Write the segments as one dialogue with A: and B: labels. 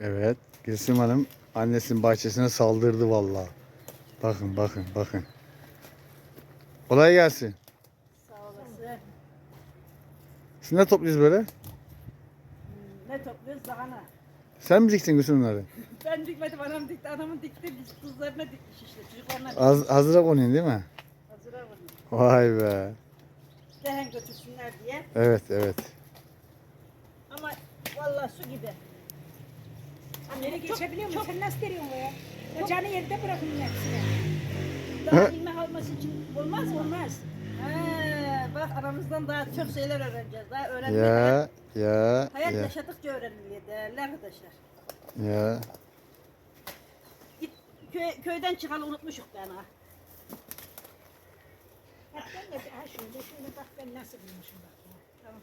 A: Evet. Gülsüm Hanım annesinin bahçesine saldırdı vallahi. Bakın bakın bakın. Kolay gelsin.
B: Sağ olasın.
A: Siz ne topluyoruz böyle?
B: Ne topluyoruz? Lahana.
A: Sen mi diktin Gülsüm bunları?
B: Ben dikmedim, anam dikti. Anamın dikti, biz kızlarına dikmiş işte. Çocuklarına
A: Az, hazıra konuyorsun değil mi?
B: hazıra bunu.
A: Vay be.
B: Dehen götürsünler diye.
A: Evet evet.
B: Ama vallahi su gibi. Çok-
C: geçebiliyor musun?
B: çok-
C: Sen nasıl veriyorsun ya? Ya canı yerinde bırakın hepsini.
B: Daha ilmek alması için olmaz mı?
C: Olmaz.
B: Ha, bak aramızdan daha çok şeyler öğreneceğiz. Daha öğrenmeye
A: Ya ya
B: hayat
A: ya
B: yaşadıkça öğreniliyor değerli arkadaşlar.
A: ya.
B: Git köy, köyden çıkalı unutmuşuk ben ha.
C: Bak ben de ha şöyle şöyle bak ben nasıl bulmuşum bak. ya.
B: Tamam.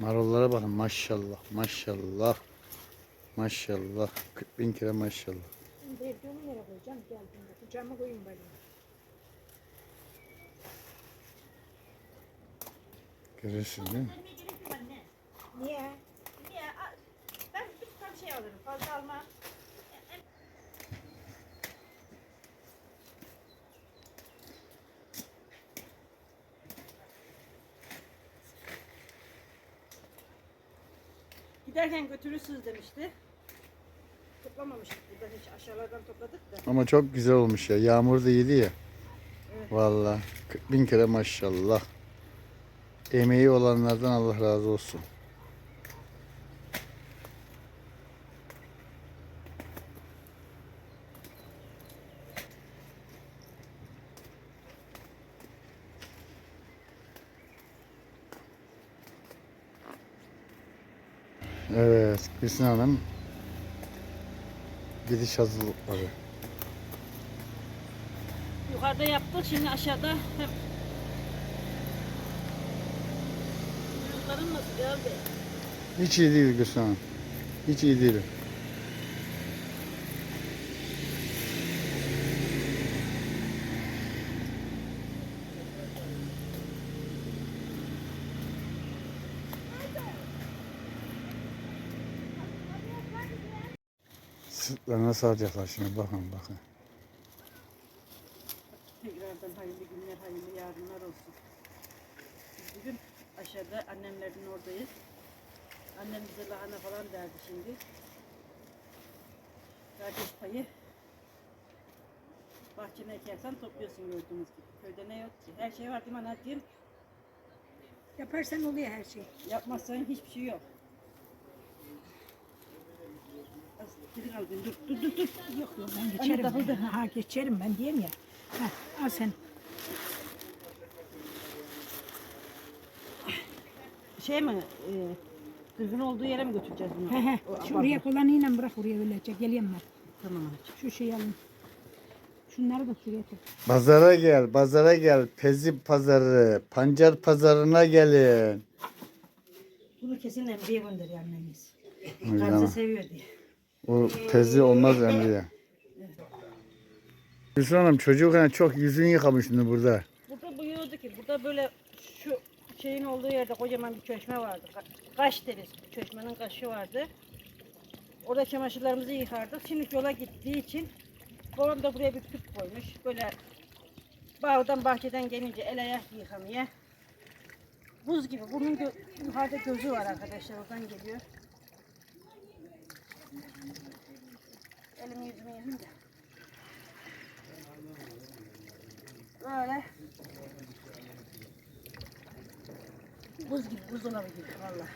A: Marullara bakın maşallah maşallah. Maşallah. 40 bin kere maşallah.
C: Onu nereye koyacağım? Geldiğinde kucağıma koyayım böyle.
A: Görüyorsun değil mi?
C: Niye?
B: Niye? Ben bir tutam şey alırım. Fazla alma. Giderken götürürsünüz demişti. Toplamamıştık burada hiç aşağılardan topladık da.
A: Ama çok güzel olmuş ya. Yağmur da yedi ya.
B: Evet.
A: Vallahi 40 bin kere maşallah. Emeği olanlardan Allah razı olsun. Evet, Gülsün Hanım gidiş hazırlıkları.
B: Yukarıda yaptık şimdi aşağıda hep Çocukların nasıl geldi?
A: Hiç iyi değil Gülsün Hanım. Hiç iyi değil. Sırtlarına saracaklar şimdi bakın bakın.
B: Tekrardan hayırlı günler, hayırlı yarınlar olsun. Biz bugün aşağıda annemlerin oradayız. Annem bize lahana falan derdi şimdi. Kardeş payı. Bahçene ekersen topluyorsun gördüğünüz gibi. Köyde ne yok ki? Her şey var değil mi anacığım?
C: Yaparsan oluyor her şey.
B: Yapmazsan hiçbir şey yok. Geri dur, dur, dur, dur.
C: Yok yok ben geçerim.
B: takıldı.
C: ben. Ha geçerim ben diyeyim ya. Ha, al sen.
B: Şey mi? E, kızın olduğu yere mi götüreceğiz bunu?
C: He he. Şu oraya kullanıyla bırak oraya öylece. Geleyim ben.
B: Tamam anacığım.
C: Şu şeyi alın. Şunları da şuraya koy.
A: Pazara gel, pazara gel. Pezi pazarı, pancar pazarına gelin.
B: Bunu kesin Emre'ye gönderiyor annemiz.
A: Ama.
B: seviyor diye.
A: O pezi olmaz Emre'ye. Gülsün Hanım çocukken çok yüzünü yıkamış şimdi burada.
B: Burada buyuyordu ki burada böyle şu şeyin olduğu yerde kocaman bir çeşme vardı. Ka- Kaş deriz. Çeşmenin kaşı vardı. Orada çamaşırlarımızı yıkardık. Şimdi yola gittiği için babam da buraya bir tüp koymuş. Böyle bağdan bahçeden gelince el ayak yıkamaya. Buz gibi. Bunun gö- yukarıda gözü var arkadaşlar. Oradan geliyor. Elimi yüzümü yedim de. Böyle. Buz gibi, buzdolabı gibi valla.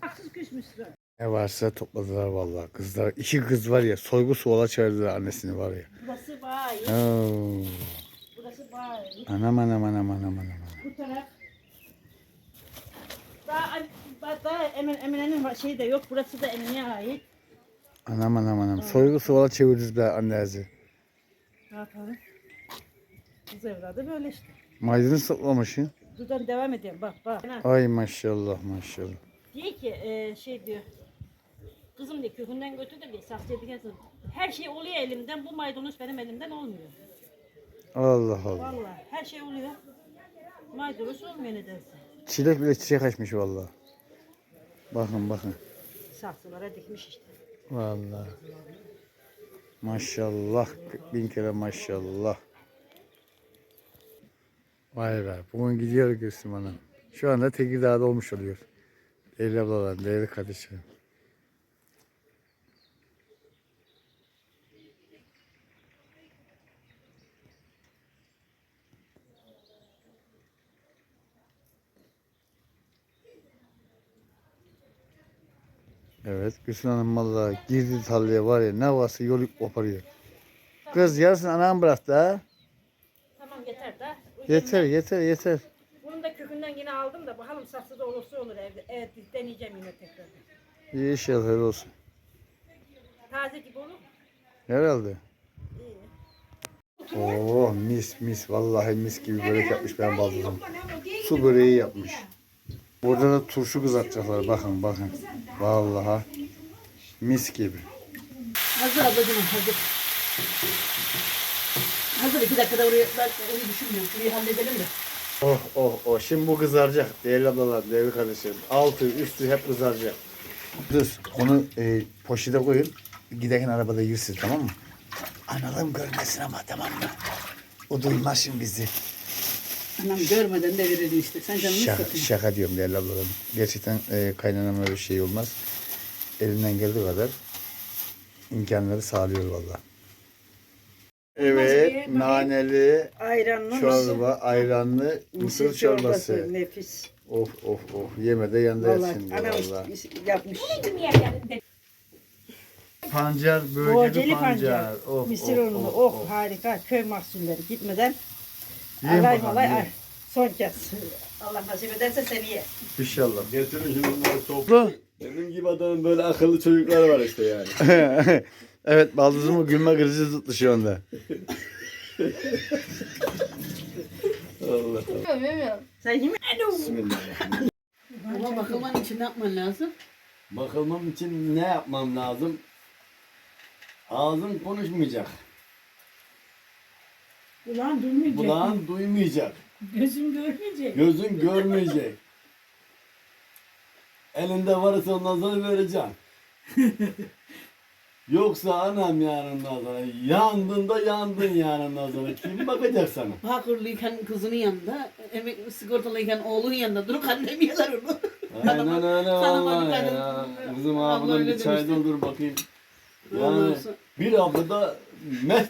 B: Haksız küsmüşsün.
A: Ne varsa topladılar vallahi kızlar. İki kız var ya soygu suvala çağırdılar annesini var ya.
B: Burası bayi,
A: Oo.
B: burası bayi.
A: Anam anam anam anam anam.
B: Bu taraf daha, daha, daha Emin, Emine'nin şeyi de yok. Burası da Emine'ye ait.
A: Anam anam anam. Soygu suvala çeviririz be annesi.
B: Ne yapalım? Kız evladı böyle işte.
A: Maydanoz toplamışsın.
B: Buradan devam edelim. Bak bak.
A: Ay maşallah maşallah.
B: Diyor ki e, şey diyor. Kızım diyor kökünden götür de diyor. Saksıya dikersin. Her şey oluyor elimden. Bu maydanoz benim elimden olmuyor.
A: Allah Allah.
B: Vallahi her şey oluyor. Maydanoz olmuyor nedense.
A: Çilek bile çiçek açmış vallahi. Bakın bakın.
B: Saksılara dikmiş işte.
A: Vallahi. Maşallah. Bin kere maşallah. Vay be. Bugün gidiyor Gülsüm Hanım. Şu anda Tekirdağ'da olmuş oluyor. Değerli ablalar, değerli kardeşlerim. Evet, Gülsün Hanım valla girdi tarlaya var ya ne varsa yolu koparıyor. Kız yarısını anam bıraktı ha.
B: Tamam yeter da.
A: Yeter yeter yeter.
B: Bunun da kökünden yine aldım da bakalım saksıda olursa olur evde. Evet deneyeceğim yine tekrar.
A: İyi iş helal olsun.
B: Taze gibi olur.
A: Herhalde. Oo mis mis vallahi mis gibi börek yapmış ben baldızım. Su böreği yapmış. Burada da turşu kızartacaklar bakın bakın. Vallahi mis gibi.
C: Hazır ablacığım hazır. Hazır iki dakikada oraya ben onu düşünmüyorum. Şurayı halledelim de.
A: Oh oh oh şimdi bu kızaracak değerli ablalar değerli kardeşlerim. Altı üstü hep kızaracak. Dur onu e, poşete koyun. Giderken arabada yersin tamam mı? Analım görmesin ama tamam mı? O duymaz şimdi bizi.
C: Anam görmeden de verirdi işte. Sen canını
A: Şaka,
C: sıkın.
A: şaka diyorum değerli ablalarım. Gerçekten e, kaynanam öyle bir şey olmaz. Elinden geldiği kadar imkanları sağlıyor valla. Evet, naneli
B: Ayranlı
A: çorba, ayranlı mısır çorbası.
B: Nefis.
A: Of of of, yeme de yanında
B: Vallahi
A: diyor valla.
B: yapmış.
A: Pancar, bölgeli pancar.
B: pancar.
A: Of,
B: Misir
A: of,
B: unlu.
A: of,
B: Oh,
A: of.
B: harika. Köy mahsulleri gitmeden.
A: Yiyin
B: alay
A: bakalım,
B: malay
A: yiyin.
B: ay. Son kez. Allah nasip ederse seneye.
A: İnşallah.
D: Getirin şimdi bunları topla. Benim gibi adamın böyle akıllı çocuklar var işte yani.
A: evet, baldızımı gülme krizi tuttu şu anda.
D: Allah
B: Sen yemin
D: Bismillahirrahmanirrahim.
C: Ama bakılman için ne yapman lazım?
D: Bakılmam için ne yapmam lazım? Ağzım konuşmayacak.
C: Ulan duymayacak.
D: Kulağın duymayacak.
C: Gözüm görmeyecek.
D: Gözün görmeyecek. Elinde varsa ondan sonra vereceksin. Yoksa anam yarından sonra yandın da yandın yarından sonra kim bakacak sana?
C: Bakırlıyken kızının yanında, emek sigortalıyken oğlun yanında durup annem yeler onu.
D: Aynen öyle vallahi ya. Kızım
C: Abla
D: ablam bir çay doldur bakayım. Yani bir haftada mest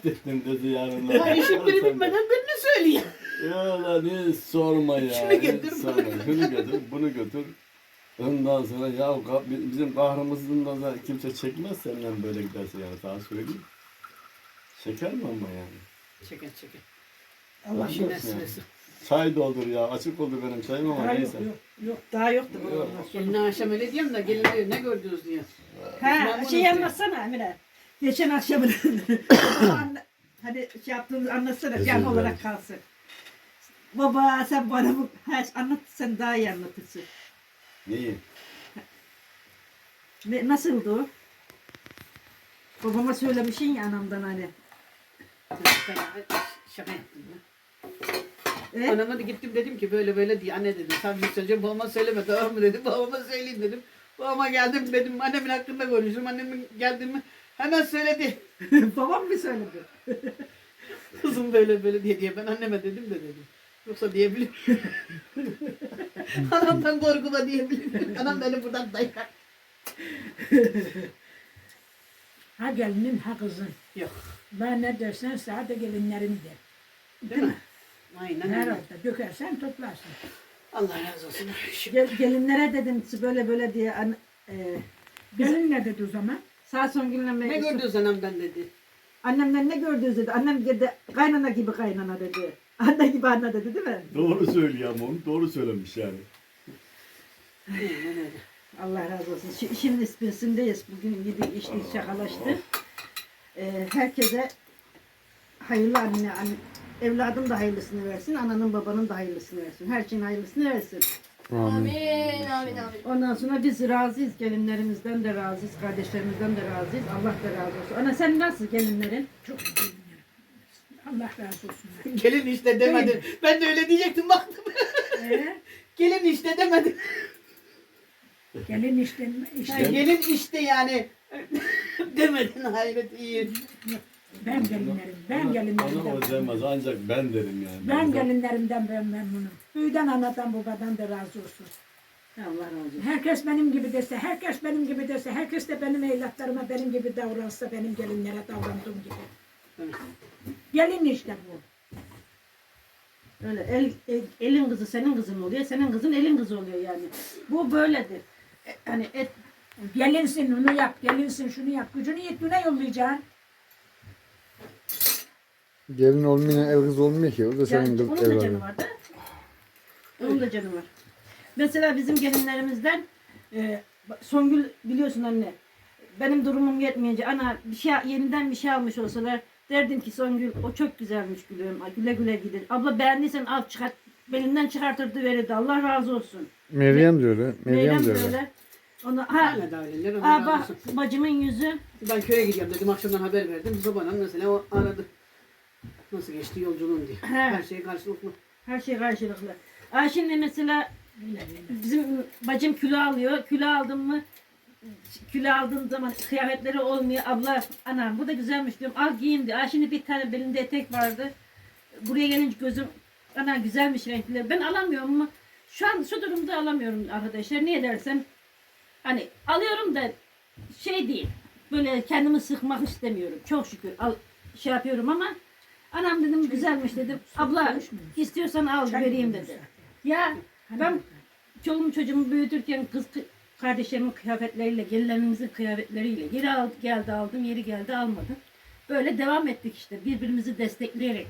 D: ettim dedi yarın.
C: Ya işim biri bitmeden ben ne söyleyeyim?
D: Ya lan ne sorma ya.
C: Şunu getir, bunu
D: sorma. Şunu götür, bunu götür. Ondan sonra ya bizim kahrımızdan da kimse çekmez senden böyle giderse yani sana söyleyeyim. Çeker mi ama yani?
C: Çekin çekin.
D: Allah
C: şimdi sırası.
D: Çay doldur ya. Açık oldu benim çayım ama neyse.
B: Yok daha yoktu.
D: Yok.
C: Geline akşam öyle diyorum da gelin diyor ne gördünüz diyor.
B: Ha şey anlatsana Emine. Geçen akşam hadi şey yaptığımızı anlatsana can olarak kalsın. Baba sen bana bu ha, anlat sen daha iyi anlatırsın.
D: Neyi?
B: Ne, nasıldı o? Babama söylemişsin ya anamdan hani.
C: Şaka yaptım ya.
B: E?
C: Anama da gittim dedim ki böyle böyle diye anne dedim. Sen bir söyleyeceğim babama söyleme tamam mı dedim. Babama söyleyeyim dedim. Babama geldim dedim annemin hakkında konuştum. Annemin geldi mi hemen söyledi.
B: Babam mı söyledi?
C: Kızım böyle böyle diye diye ben anneme dedim de dedim. Yoksa diyebilir. Anamdan korkuma diyebilir. Anam beni buradan dayar.
E: Ha gelinin ha kızın.
C: Yok.
E: Ben ne dersen sade gelinlerin de.
C: Değil mi? Aynen öyle.
E: Herhalde dökersen toplarsın.
C: Allah razı olsun.
B: Gel, gelinlere dedim böyle böyle diye an, e,
E: Gelin ne dedi o zaman?
B: Sağ son günleme.
C: Ne gördünüz anamdan dedi.
B: Annemden ne gördünüz dedi. Annem dedi kaynana gibi kaynana dedi. Anne gibi anne dedi değil mi?
D: Doğru söylüyor ama onu doğru söylemiş yani.
B: Allah razı olsun. Şi- Şimdi ispirsindeyiz. Bugün yedik içtik şakalaştık. Ee, herkese hayırlı anne, anne, evladım da hayırlısını versin, ananın babanın da hayırlısını versin. Her şeyin hayırlısını versin.
F: Amin, amin, amin.
B: Ondan sonra biz razıyız. Gelinlerimizden de razıyız, kardeşlerimizden de razıyız. Allah da razı olsun. Ana sen nasıl gelinlerin?
E: Çok iyi. Allah razı olsun.
C: Gelin işte demedi. Ben de öyle diyecektim baktım.
B: Ee,
C: Gelin işte demedi.
E: Gelin işte,
C: Ha,
E: işte
C: gelin işte yani. Demedin hayret iyi.
E: Ben gelinlerim, ben
D: o
E: gelinlerimden.
D: demez ancak ben derim yani.
E: Ben gelinlerimden ben memnunum. Büyüden anadan babadan da razı olsun.
C: Allah razı olsun.
E: Herkes benim gibi dese, herkes benim gibi dese, herkes de benim evlatlarıma benim gibi davransa, benim gelinlere davrandığım gibi. Gelin işte bu.
B: Öyle el, el- elin kızı senin kızın oluyor, senin kızın elin kızı oluyor yani. Bu böyledir. E, Hani et,
E: Gelinsin onu yap, gelinsin şunu yap. Gücünü yettiğine yollayacaksın.
A: Gelin olmayan ev kız olmuyor ki. O da senin kız
B: onun da canı var da. Onun da canı var. Mesela bizim gelinlerimizden e, Songül biliyorsun anne. Benim durumum yetmeyince ana bir şey yeniden bir şey almış olsalar derdim ki Songül o çok güzelmiş gülüm. Ay, Güle güle gidin. Abla beğendiysen al çıkart. Belinden çıkartırdı verirdi. Allah razı olsun.
A: Meryem de öyle. Meryem öyle.
B: böyle. Ona, ha,
C: Hala da öyleler.
B: ha
C: razı
B: bak bacımın yüzü.
C: Ben köye gidiyorum dedim akşamdan haber verdim. Babana mesela o aradı. Nasıl geçti yolculuğun diye.
B: He.
C: Her şey karşılıklı.
B: Her şey karşılıklı. Ay şimdi mesela bizim bacım kilo alıyor. Kilo aldım mı kilo aldığım zaman kıyafetleri olmuyor. Abla anam bu da güzelmiş diyorum. Al giyin diyor. Ay şimdi bir tane belinde etek vardı. Buraya gelince gözüm ana güzelmiş renkli. Ben alamıyorum ama şu an şu durumda alamıyorum arkadaşlar. Niye dersen hani alıyorum da şey değil. Böyle kendimi sıkmak istemiyorum. Çok şükür al, şey yapıyorum ama anam dedim güzelmiş dedim. Abla istiyorsan al vereyim dedi. Ya ben çoluğumu çocuğumu büyütürken kız kı- kardeşlerimin kıyafetleriyle, gelinlerimizin kıyafetleriyle geri aldı, geldi aldım, yeri geldi almadım. Böyle devam ettik işte birbirimizi destekleyerek.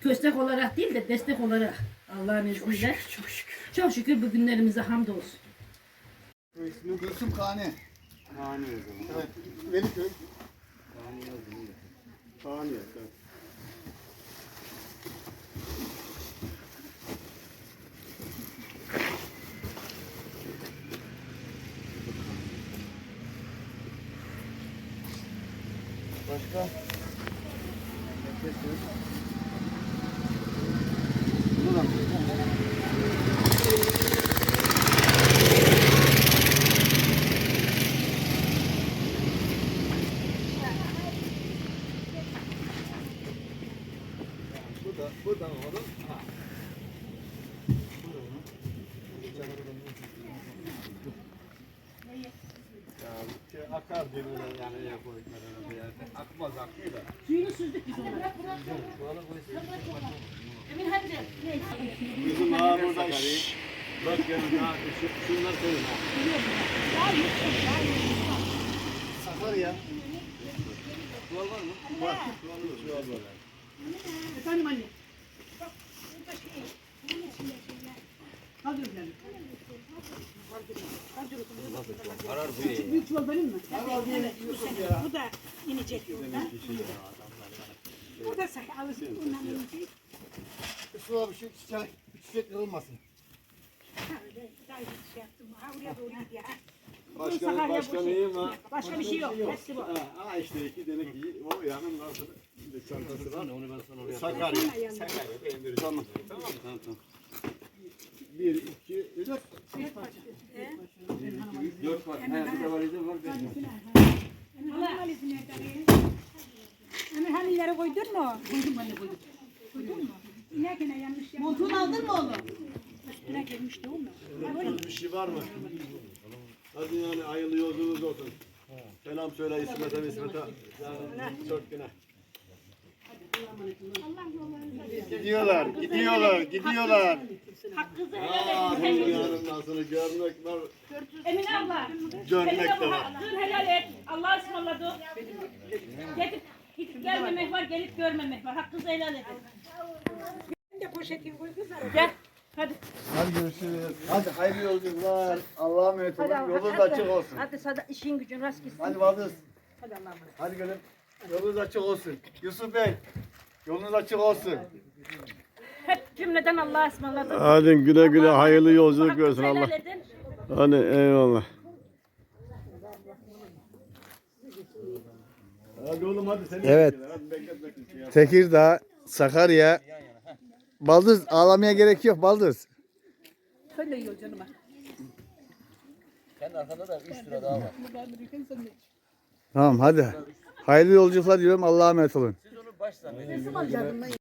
B: Köstek olarak değil de destek olarak Allah'ın izniyle. Çok şükür. Çok şükür bu günlerimize hamdolsun.
A: Gülsüm Kane.
D: Hani
A: Evet. Veliköy.
D: Hani
A: Başka?
D: Bu şey akar birbirine yani ya koyduklarına bir yerde. Akmaz akmıyor da.
B: Suyunu süzdük biz ona. Emin hadi.
D: Bizim ha burada şşş. Bak yanına ha. Şu, şunlar senin ha.
A: Sakarya.
D: Çuval var mı? Var. Çuval var.
C: Efendim anne. Hadi efendim. Büyük çuval benim mi?
E: Bu da inecek yoldan. Bu da sakal alışık ondan inecek.
A: Şu bir şey çiçek, çiçek kırılmasın.
E: Daha bir şey yaptım. Ha oraya doğru gidiyor. ha.
D: Başkan, başkan iyi mi?
E: Başka bir şey yok. Hepsi bu.
D: Ha, işte iki denek iyi. O nasıl? Bir çantası var. Onu ben sana oraya Sakarya. Sakarya. Tamam tamam. tamam. Bir, iki, üç. He, bir de valize var. Var.
E: Hani hanileri koydun mu? Koydum anne koydum. Koydun mu? İnerken yanlış yapma.
C: Montunu aldın mı oğlum?
E: Üstüne girmişti o mu?
D: Bir şey var mı? Hadi yani hayırlı yolculuğunuz olsun. Selam söyle İsmet'e İsmet'e. Yani çok günah.
A: Gidiyorlar, gidiyorlar, gidiyorlar.
B: Hakkınızı helal et.
D: yarından sonra görmek var.
B: Emine abla.
D: Görmek
B: Senin
D: de var.
B: hakkını helal et. Allah'a ısmarladı. Gidip, gidip gelmemek var, gelip görmemek var. Hakkınızı helal edin.
E: Ben de poşetini koy kızlar.
B: Gel. Hadi.
A: Hadi görüşürüz. Hadi hayırlı yolculuklar. Allah'a emanet olun. Yolunuz açık olsun.
B: Hadi sada işin gücün rast gitsin.
A: Hadi Valdız.
B: Hadi Allah'a emanet.
A: Hadi gelin. Yolunuz açık olsun. Yusuf Bey. Yolunuz açık olsun.
B: Hep cümleden Allah'a ısmarladı.
D: Hadi güle güle hayırlı yolculuk görsün
B: helal
D: Allah.
B: edin.
D: Hadi eyvallah. Hadi oğlum hadi seni
A: Evet.
D: bekliyorlar. Hadi beklet beklet. Şey yap.
A: Tekirdağ, Sakarya. Baldız ağlamaya gerek yok Baldız.
C: Sen de yiyor canıma.
G: Senin arkanda da 3 lira daha var.
C: Ben verirken sen de iç.
A: Tamam hadi. Hayırlı yolculuklar diyorum. Allah'a emanet olun.
G: Siz onu baş